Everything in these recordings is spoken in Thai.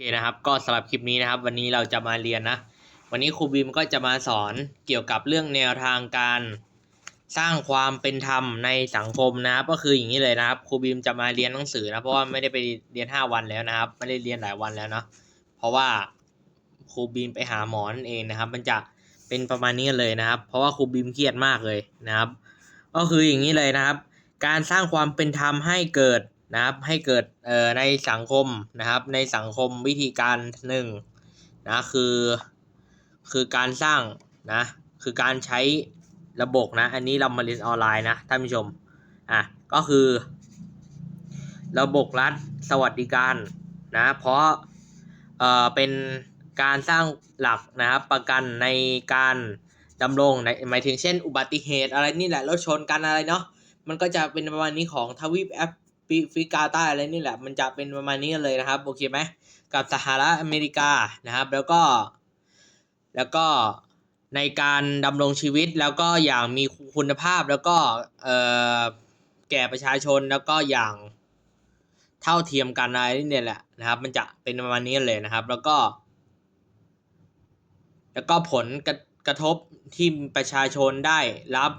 เคนะครับก็สำหรับคลิปนี้นะครับวันนี้เราจะมาเรียนนะ วันนี้ครูบีมก็จะมาสอนเกี่ยวกับเรื่องแนวทางการสร้างความเป็นธรรมในสังคมนะครับ ก็คืออย่างนี้เลยนะครับครูบีมจะมาเรียนหนังสือนะเพราะว่าไม่ได้ไปเรียนห้าวันแล้วนะครับ ไม่ได้เรียนหลายวันแล้วเนาะเพราะว่าครูบีมไปหาหมอนั่นเองนะครับ มันจะเป็นประมาณนี้เลยนะครับ เพราะว่าครูบีมเครียดมากเลยนะครับ ก็คืออย่างนี้เลยนะครับ การสร้างความเป็นธรรมให้เกิด นะครับให้เกิดเอ่อในสังคมนะครับ ในสังคมวิธีการหนึ่งนะคือคือการสร้างนะคือการใช้ระบบนะ อันนี้เรามาเรียนออนไลน์นะท่านผู้ชมอะก็คือ ระบบรัฐสวัสดิการนะเพราะเอ่อเป็นการสร้างหลักนะครับประกันในการดำรงในหมายถึงเช่น อุบัติเหตุอะไรนี่แหละรถชนกันอะไรเนาะมันก็จะเป็นประมาณนี้ของทวีปแอฟ ริกาใต้อะไรนี่แหละ มันจะเป็นประมาณนี้เลยนะครับโอเคไหมกับสหรัฐอเมริกานะครับ แล้วก็ แล้วก็ในการดำรงชีวิตแล้วก็อย่างมีคุณภาพแล้วก็เออแก่ประชาชนแล้วก็อย่างเท่าเทียมกันอะไรนี่แหละนะครับ มันจะเป็นประมาณนี้เลยนะครับ แล้วก็ แล้วก็ผลกระกระทบที่ประชาชนได้รับ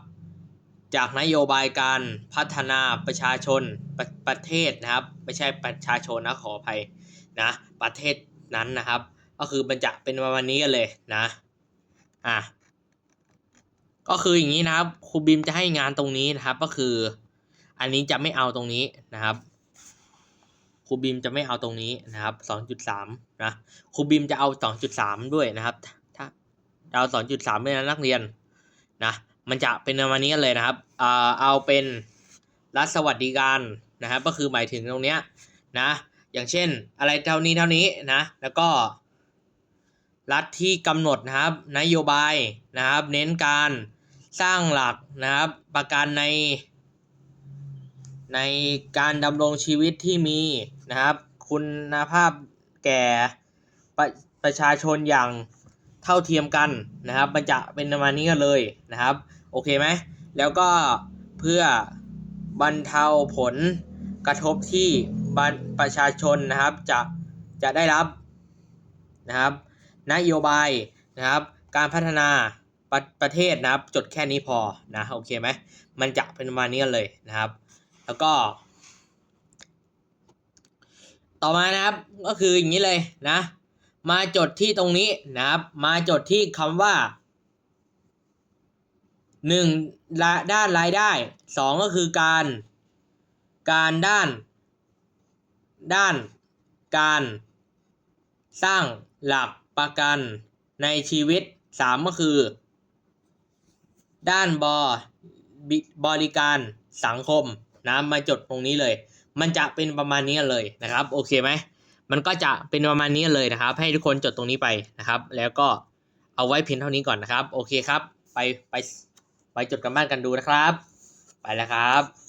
จากนโยบายการพัฒนาประชาชนประประเทศนะครับ ไม่ใช่ประชาชนนะขออภัยนะประเทศนั้นนะครับ ก็คือมันจะเป็นประมาณนี้กันเลยนะอะก็คืออย่างนี้นะครับครูบิมจะให้งานตรงนี้นะครับ ก็คือ อันนี้จะไม่เอาตรงนี้นะครับครูบิมจะไม่เอาตรงนี้นะครับสองจุดสามนะครูบิมจะเอาสองจุดสามด้วยนะครับ ถ้าเอาสองจุดสามด้วยนะนักเรียนนะ มันจะเป็นประมาณนี้กันเลยนะครับเอ่อเอาเป็นรัฐสวัสดิการนะครับก็คือหมายถึงตรงเนี้ยนะอย่างเช่นอะไรเท่านี้เท่านี้นะแล้วก็ รัฐที่กำหนดนะครับนโยบายนะครับ เน้นการสร้างหลักนะครับประกันใน ในการดำรงชีวิตที่มีนะครับ คุณภาพแก่ประประชาชนอย่างเท่าเทียมกันนะครับ มันจะเป็นประมาณนี้กันเลยนะครับ โอเคไหมแล้วก็เพื่อบรรเทาผลกระทบที่บันประชาชนนะครับจะจะได้รับนะครับ นโยบายนะครับ การพัฒนาประประเทศนะครับ จดแค่นี้พอนะโอเคไหมมันจะเป็นมาณนี้เลยนะครับ แล้วก็ ต่อมานะครับก็คืออย่างนี้เลยนะ มาจดที่ตรงนี้นะครับ มาจดที่คำว่า หนึ่งด้านรายได้สองก็คือการ การด้าน ด้าน การสร้างหลักประกันในชีวิตสามก็คือ ด้านบบิบริการสังคมนะมาจดตรงนี้เลย มันจะเป็นประมาณนี้เลยนะครับ โอเคไหมมันก็จะเป็นประมาณนี้เลยนะครับ ให้ทุกคนจดตรงนี้ไปนะครับ แล้วก็เอาไว้เพียงเท่านี้ก่อนนะครับ โอเคครับ ไปไป ไปจดกันบ้านกันดูนะครับ ไปแล้วครับ